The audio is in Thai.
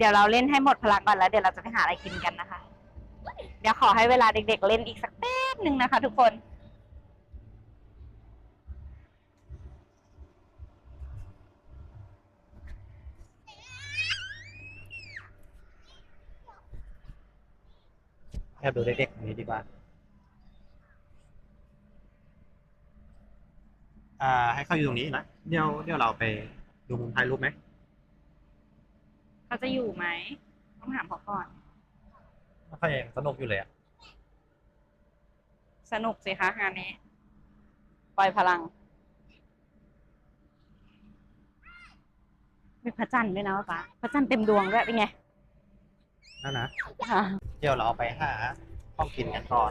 เดี๋ยวเราเล่นให้หมดพลังก่อนแล้วเดี๋ยวเราจะไปหาอะไรกินกันนะคะ เดี๋ยวขอให้เวลาเด็ก ๆ เล่นอีกสักแป๊บหนึ่งนะคะ ทุกคนแอบดูเด็กๆนนี้ดีกว่า อ่า ให้เข้าอยู่ตรงนี้นะ เดี๋ยวเดี๋ยวเราไปดูมุมถ่ายรูปไหม เขาจะอยู่ไหม ต้องถามเขาก่อน ไม่ค่อยสนุกอยู่เลยอะสนุกสิคะงานนี้ ปล่อยพลังมีพระจันทร์ด้วยนะป๊าพระจันทร์เต็มดวงด้วยเป็นไงนั่นนะค่ะเดี๋ยวเราไปหาข้องกินกันก่อน